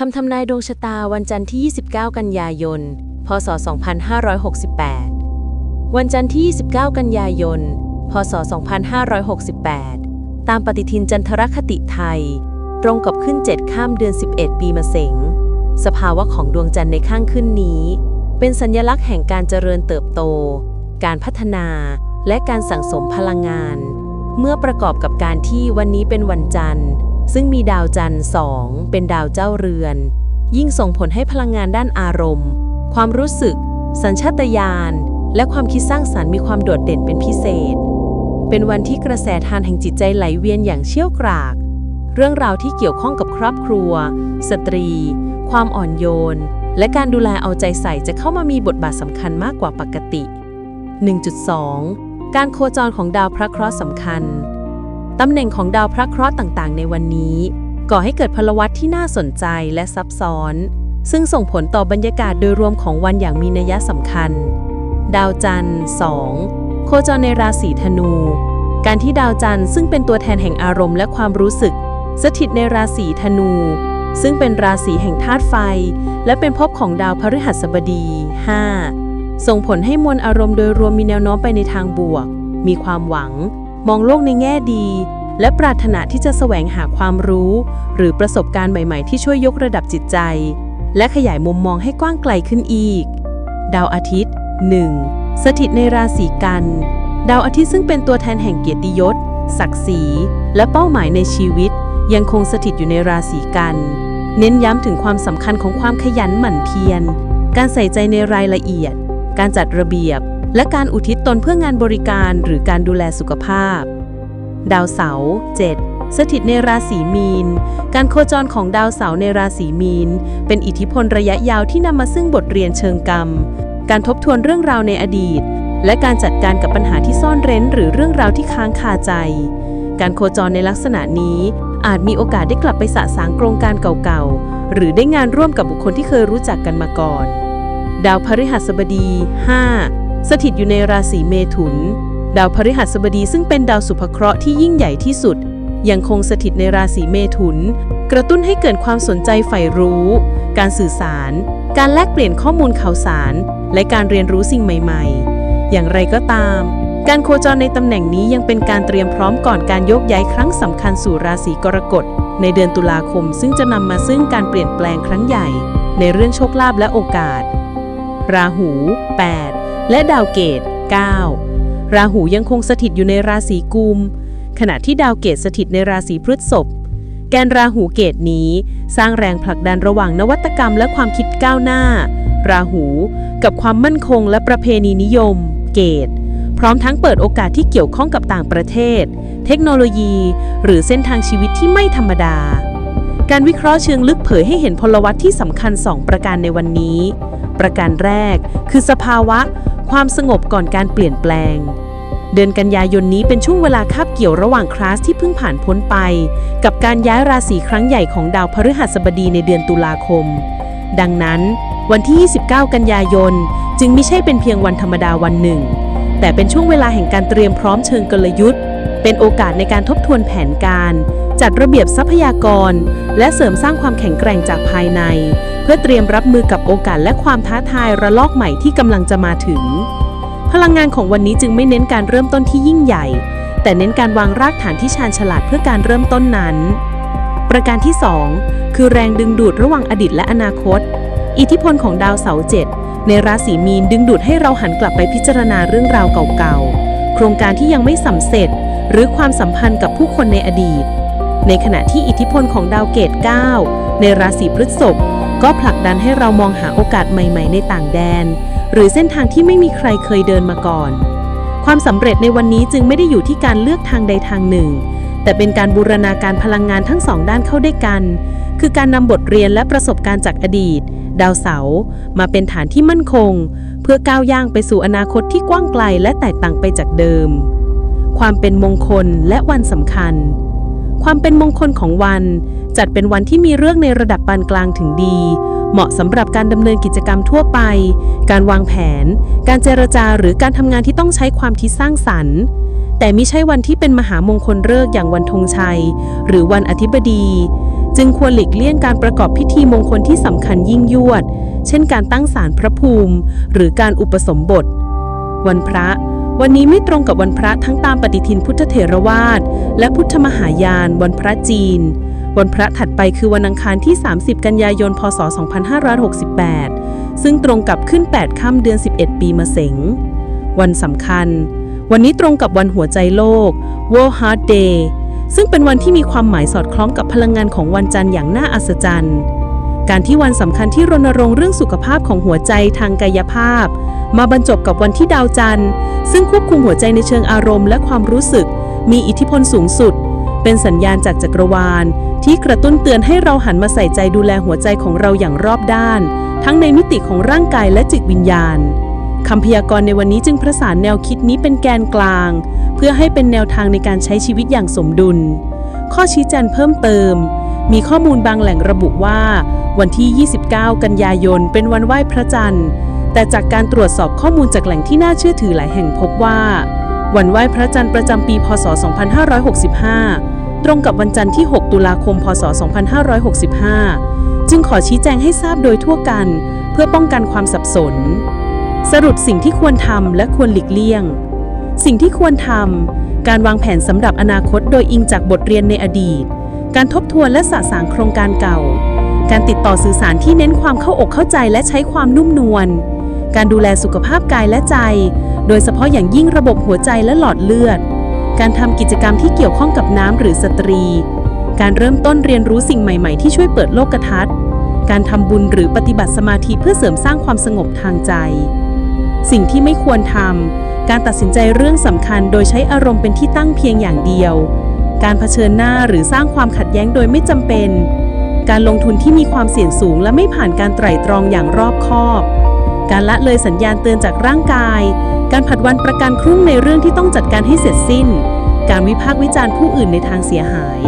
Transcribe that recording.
คำทำนายดวงชะตาวันจันทร์ที่ 29 กันยายน พศ 2568 วันจันทร์ที่ 29 กันยายน พศ 2568 ตามปฏิทินจันทรคติไทย ตรงกับขึ้น 7 ข้ามเดือน 11 ปีมะเสง สภาวะของดวงจันทร์ในข้างขึ้นนี้ เป็นสัญลักษณ์แห่งการเจริญเติบโต การพัฒนา และการสั่งสมพลังงาน เมื่อประกอบกับการที่วันนี้เป็นวันจันทร์ ซึ่งมีดาวจันทร์สองเป็นดาวเจ้าเรือน ยิ่งส่งผลให้พลังงานด้านอารมณ์ ความรู้สึก สัญชาตญาณและความคิดสร้างสารรค์มีความโดดเด่นเป็นพิเศษ เป็นวันที่กระแสทานแห่งจิตใจไหลเวียนอย่างเชี่ยวกราก เรื่องราวที่เกี่ยวข้องกับครอบครัว สตรี ความอ่อนโยน และการดูแลเอาใจใส่จะเข้ามามีบทบาทสำคัญมากกว่าปกติ 1.2 การโคจรของดาวพระเคราะห์สำคัญ ตำแหน่งของดาวพระเคราะห์ต่างๆ ในวันนี้ ก่อให้เกิดพลวัตที่น่าสนใจและซับซ้อน ซึ่งส่งผลต่อบรรยากาศโดยรวมของวันอย่างมีนัยสำคัญ ดาวจันทร์ 2 โคจรในราศีธนู การที่ดาวจันทร์ซึ่งเป็นตัวแทนแห่งอารมณ์และความรู้สึก สถิตในราศีธนู ซึ่งเป็นราศีแห่งธาตุไฟ และเป็นภพของดาวพฤหัสบดี 5 ส่งผลให้มวลอารมณ์โดยรวมมีแนวโน้มไปในทางบวก มีความหวัง มองโลกในแง่ดี และปรารถนาที่จะแสวงหาความรู้ หรือประสบการณ์ใหม่ๆ ที่ช่วยยกระดับจิตใจ และขยายมุมมองให้กว้างไกลขึ้นอีก ดาวอาทิตย์ 1. สถิตในราศีกัน ดาวอาทิตย์ซึ่งเป็นตัวแทนแห่งเกียรติยศ ศักดิ์ศรี และเป้าหมายในชีวิต ยังคงสถิตอยู่ในราศีกัน เน้นย้ำถึงความสำคัญของความขยันหมั่นเพียร การใส่ใจในรายละเอียด การจัดระเบียบ และการอุทิศตนเพื่องานบริการหรือการดูแลสุขภาพ ดาวเสาร์7สถิตในราศีมีน การโคจรของดาวเสาร์ในราศีมีน เป็นอิทธิพลระยะยาวที่นำมาซึ่งบทเรียนเชิงกรรม การทบทวนเรื่องราวในอดีต และการจัดการกับปัญหาที่ซ่อนเร้น หรือเรื่องราวที่ค้างคาใจ การโคจรในลักษณะนี้อาจมีโอกาสได้กลับไปสะสางโครงการเก่าๆ หรือได้งานร่วมกับบุคคลที่เคยรู้จักกันมาก่อน ดาวพฤหัสบดี 5 สถิตอยู่ในราศีเมถุน ดาวพฤหัสบดีซึ่งเป็นดาวสุภเคราะห์ที่ยิ่งใหญ่ที่สุด ยังคงสถิตในราศีเมถุน กระตุ้นให้เกิดความสนใจใฝ่รู้ การสื่อสาร การแลกเปลี่ยนข้อมูลข่าวสาร และการเรียนรู้สิ่งใหม่ ๆ อย่างไรก็ตาม การโคจรในตำแหน่งนี้ยังเป็นการเตรียมพร้อมก่อนการยกย้ายครั้งสำคัญสู่ราศีกรกฎในเดือนตุลาคมซึ่งจะนำมาซึ่งการเปลี่ยนแปลงครั้งใหญ่ ในเรื่องโชคลาภและโอกาส ราหู 8 และดาวเกต 9 ราหูยังคงสถิตอยู่ในราศีกุม ขณะที่ดาวเกตสถิตในราศีพฤษภ แกนราหูเกตนี้สร้างแรงผลักดันระหว่างนวัตกรรมและความคิดก้าวหน้า ราหูกับความมั่นคงและประเพณีนิยม เกต พร้อมทั้งเปิดโอกาสที่เกี่ยวข้องกับต่างประเทศ เทคโนโลยี หรือเส้นทางชีวิตที่ไม่ธรรมดา การวิเคราะห์เชิงลึกเผยให้เห็นพลวัตที่สำคัญ 2 ประการในวันนี้ ประการแรกคือสภาวะ ความสงบก่อนการเปลี่ยนแปลง เดือนกันยายนนี้เป็นช่วงเวลาคาบเกี่ยวระหว่างคลาสที่เพิ่งผ่านพ้นไป กับการย้ายราศีครั้งใหญ่ของดาวพฤหัสบดีในเดือนตุลาคม ดังนั้น วันที่ 29 กันยายน จึงไม่ใช่เป็นเพียงวันธรรมดาวันหนึ่ง แต่เป็นช่วงเวลาแห่งการเตรียมพร้อมเชิงกลยุทธ์ เป็นโอกาสในการทบทวนแผนการ จัดระเบียบทรัพยากร และเสริมสร้างความแข็งแกร่งจากภายใน เพื่อเตรียมรับมือกับโอกาสและความท้าทายระลอกใหม่ที่กำลังจะมาถึง พลังงานของวันนี้จึงไม่เน้นการเริ่มต้นที่ยิ่งใหญ่ แต่เน้นการวางรากฐานที่ชาญฉลาดเพื่อการเริ่มต้นนั้น ประการที่ 2 คือแรงดึงดูดระหว่างอดีตและอนาคต อิทธิพลของดาวเสาร์เจ็ดในราศีมีนดึงดูดให้เราหันกลับไปพิจารณาเรื่องราวเก่าๆ โครงการที่ยังไม่สำเร็จ รือความสัมพันธ์กับผู้คนในอดีต ในขณะที่อิทธิพลของดาวเกต 9 ในราศีพฤษภก็ผลักดันให้เรามองหาโอกาสใหม่ ๆ ในต่างแดน หรือเส้นทางที่ไม่มีใครเคยเดินมาก่อน ความสำเร็จในวันนี้จึงไม่ได้อยู่ที่การเลือกทางใดทางหนึ่ง แต่เป็นการบูรณาการพลังงานทั้งสองด้านเข้าด้วยกัน คือการนำบทเรียนและประสบการณ์จากอดีต ดาวเสาร์มาเป็นฐานที่มั่นคง เพื่อก้าวย่างไปสู่อนาคตที่กว้างไกลและแตกต่างไปจากเดิม ความเป็นมงคลและวันสำคัญ ความเป็นมงคลของวัน จัดเป็นวันที่มีเรื่องในระดับปานกลางถึงดี เหมาะสำหรับการดำเนินกิจกรรมทั่วไป การวางแผน การเจรจาหรือการทำงานที่ต้องใช้ความคิดสร้างสรรค์ แต่ไม่ใช่วันที่เป็นมหามงคลฤกษ์อย่างวันธงชัย หรือวันอธิบดี จึงควรหลีกเลี่ยงการประกอบพิธีมงคลที่สำคัญยิ่งยวด เช่นการตั้งศาลพระภูมิ หรือการอุปสมบท วันพระ วันนี้ไม่ตรงกับวันพระทั้งตามปฏิทินพุทธเถรวาทและพุทธมหายานวันพระจีน วันพระถัดไปคือวันอังคารที่ 30 กันยายน พศ 2568 ซึ่งตรงกับขึ้น 8 ค่ำเดือน 11 ปีมะเสงวันสำคัญ วันนี้ตรงกับวันหัวใจโลก World Heart Day ซึ่งเป็นวันที่มีความหมายสอดคล้องกับพลังงานของวันจันทร์อย่างน่าอัศจรรย์ การที่วันสำคัญที่รณรงค์เรื่องสุขภาพของหัวใจทางกายภาพ มาบรรจบกับวันที่ดาวจันทร์ ซึ่งควบคุมหัวใจในเชิงอารมณ์และความรู้สึก มีอิทธิพลสูงสุด เป็นสัญญาณจากจักรวาล ที่กระตุ้นเตือนให้เราหันมาใส่ใจดูแลหัวใจของเราอย่างรอบด้าน ทั้งในมิติของร่างกายและจิตวิญญาณคำพยากรณ์ในวันนี้จึงประสานแนวคิดนี้เป็นแกนกลาง เพื่อให้เป็นแนวทางในการใช้ชีวิตอย่างสมดุล ข้อชี้แจงเพิ่มเติม มีข้อมูลบางแหล่งระบุว่า วันที่ 29 กันยายน เป็นวันไหว้พระจันทร์ แต่จากการตรวจสอบข้อมูลจากแหล่งที่น่าเชื่อถือหลายแห่งพบว่า วันไหว้พระจันทร์ประจำปี พศ 2565 ตรงกับวันจันทร์ที่ 6 ตุลาคม พศ 2565 จึงขอชี้แจงให้ทราบโดยทั่วกัน เพื่อป้องกันความสับสน สรุปสิ่งที่ควรทำและควรหลีกเลี่ยง สิ่งที่ควรทำ การวางแผนสำหรับอนาคตโดยอิงจากบทเรียนในอดีต การทบทวนและสะสางโครงการเก่า การติดต่อสื่อสารที่เน้นความเข้าอกเข้าใจและใช้ความนุ่มนวล การดูแลสุขภาพกายและใจ โดยเฉพาะอย่างยิ่งระบบหัวใจและหลอดเลือด การทำกิจกรรมที่เกี่ยวข้องกับน้ำหรือสตรี การเริ่มต้นเรียนรู้สิ่งใหม่ ๆ ที่ช่วยเปิดโลกทัศน์ การทำบุญหรือปฏิบัติสมาธิเพื่อเสริมสร้างความสงบทางใจ สิ่งที่ไม่ควรทำ การตัดสินใจเรื่องสำคัญโดยใช้อารมณ์เป็นที่ตั้งเพียงอย่างเดียว การเผชิญหน้าหรือสร้างความขัดแย้งโดยไม่จำเป็น การลงทุนที่มีความเสี่ยงสูงและไม่ผ่านการไตร่ตรองอย่างรอบคอบ การละเลยสัญญาณเตือนจากร่างกาย การผัดวันประกันพรุ่งในเรื่องที่ต้องจัดการให้เสร็จสิ้น การวิพากษ์วิจารณ์ผู้อื่นในทางเสียหาย